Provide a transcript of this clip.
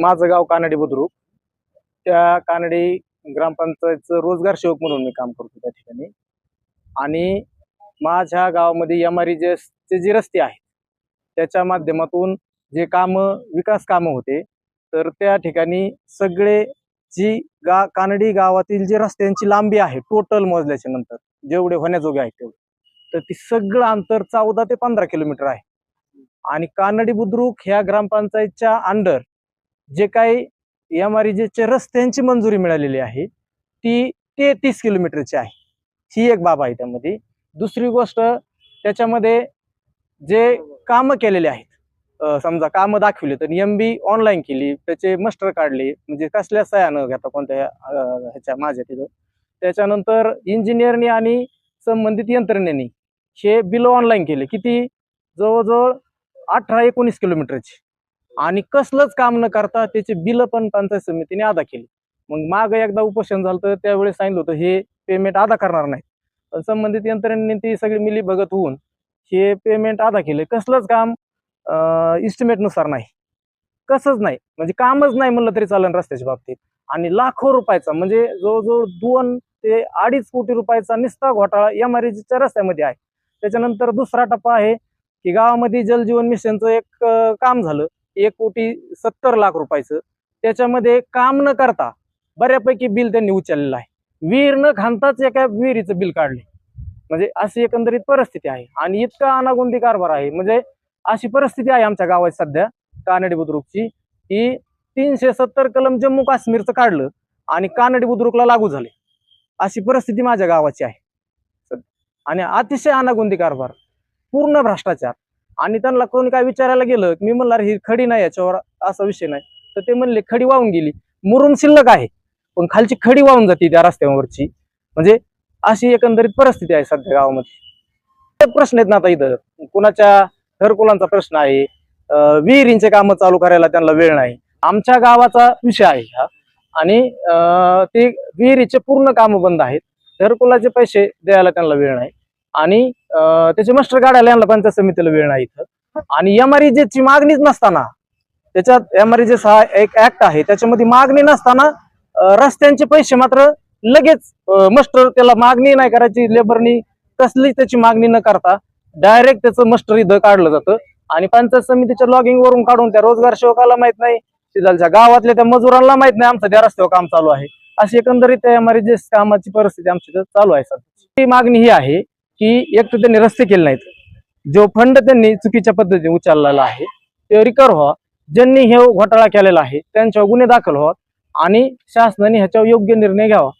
माझं गाव कानडी बुद्रुक. त्या कानडी ग्रामपंचायतचं रोजगार सेवक म्हणून मी काम करतो त्या ठिकाणी. आणि माझ्या गावामध्ये एम आर चे जे रस्ते आहेत त्याच्या माध्यमातून जे कामं विकास कामं होते तर त्या ठिकाणी सगळे जी गा कानडी गावातील जे रस्त्यांची लांबी आहे टोटल मोजल्याच्या नंतर जेवढे होण्याजोगे आहेत तेवढे तर ती सगळं अंतर चौदा ते पंधरा किलोमीटर आहे. आणि कानडी बुद्रुक ह्या ग्रामपंचायतच्या अंडर जे काही एम आर चे रस्त्यांची मंजुरी मिळालेली आहे ती ते तीस किलोमीटरची आहे. ही एक बाब आहे त्यामध्ये. दुसरी गोष्ट त्याच्यामध्ये जे कामं केलेले आहेत समजा कामं दाखवली तर एम बी ऑनलाईन केली त्याचे मस्टर काढले म्हणजे कसल्या सह्या न घेता कोणत्या ह्याच्या माझ्या तिथं. त्याच्यानंतर इंजिनियरनी आणि संबंधित यंत्रणेने हे बिल ऑनलाईन केले. किती? जवळजवळ अठरा एकोणीस किलोमीटरची. आणि कसलंच काम न करता त्याचे बिल पण पंचायत समितीने अदा केली. मग माग एकदा उपोषण झालं तर त्यावेळेस सांगितलं होतं हे पेमेंट अदा करणार नाही पण संबंधित यंत्रणेने ती सगळी मिली भगत होऊन हे पेमेंट अदा केले. कसलंच काम इस्टिमेटनुसार नाही. कसंच नाही. म्हणजे कामच नाही म्हणलं तरी चालेल रस्त्याच्या बाबतीत. आणि लाखो रुपयाचा म्हणजे जवळजवळ दोन ते अडीच कोटी रुपयाचा निस्ता घोटाळा एम आर रस्त्यामध्ये आहे. त्याच्यानंतर दुसरा टप्पा आहे की गावामध्ये जलजीवन मिशनचं एक काम झालं. एक कोटी सत्तर लाख रुपयाचं. त्याच्यामध्ये काम न करता बऱ्यापैकी बिल त्यांनी उचललेलं आहे. विहीर न खांताच एका विहिरीचं बिल काढले. म्हणजे अशी एकंदरीत परिस्थिती आहे. आणि इतका अनागोंदी कारभार आहे. म्हणजे अशी परिस्थिती आहे आमच्या गावात सध्या कानडी बुद्रुकची. की तीनशे सत्तर कलम जम्मू काश्मीरचं काढलं आणि कानडी बुद्रुकला लागू झाले. अशी परिस्थिती माझ्या गावाची आहे. सध्या. आणि अतिशय अनागोंदी कारभार. पूर्ण भ्रष्टाचार. आणि त्यांना कोणी काय विचारायला गेलं मी म्हणणार ही खडी नाही याच्यावर असा विषय नाही. तर ते म्हणले खडी वाहून गेली. मुरुम शिल्लक आहे पण खालची खडी वाहून जाते त्या रस्त्यावरची. म्हणजे अशी एकंदरीत परिस्थिती आहे सध्या गावामध्ये. ते प्रश्न आहेत ना आता इथं. कुणाच्या घरकुलांचा प्रश्न आहे. विहिरींचे कामं चालू करायला त्यांना वेळ नाही. आमच्या गावाचा विषय आहे हा. आणि ते विहिरीचे पूर्ण कामं बंद आहेत. घरकुलाचे पैसे द्यायला त्यांना वेळ नाही. आणि त्याचे मास्टर काढायला यांना पंचायत समितीला वेळ नाही इथं. आणि एम आर ची मागणीच नसताना त्याच्यात एम आर हा एक ऍक्ट आहे त्याच्यामध्ये मागणी नसताना रस्त्यांचे पैसे मात्र लगेच मस्टर त्याला मागणी नाही करायची लेबरनी कसलीच त्याची मागणी न करता डायरेक्ट त्याचं मस्टर इथं काढलं जातं. आणि पंचायत समितीच्या लॉगिंग वरून काढून त्या रोजगार सेवकाला माहीत नाही शिजालच्या गावातल्या त्या मजुरांना माहीत नाही आमचं त्या रस्त्यावर काम चालू आहे. अशी एकंदरीत त्या एम कामाची परिस्थिती आमची इथं चालू आहे सध्या. ही मागणी ही आहे. की एक तर त्यांनी रस्ते केले नाहीत. जो फंड त्यांनी चुकीच्या पद्धतीने उचललेला आहे ते रिकवर व्हा. ज्यांनी हे घोटाळा केलेला आहे त्यांच्यावर गुन्हे दाखल व्हावा आणि शासनाने ह्याच्यावर योग्य निर्णय घ्यावा.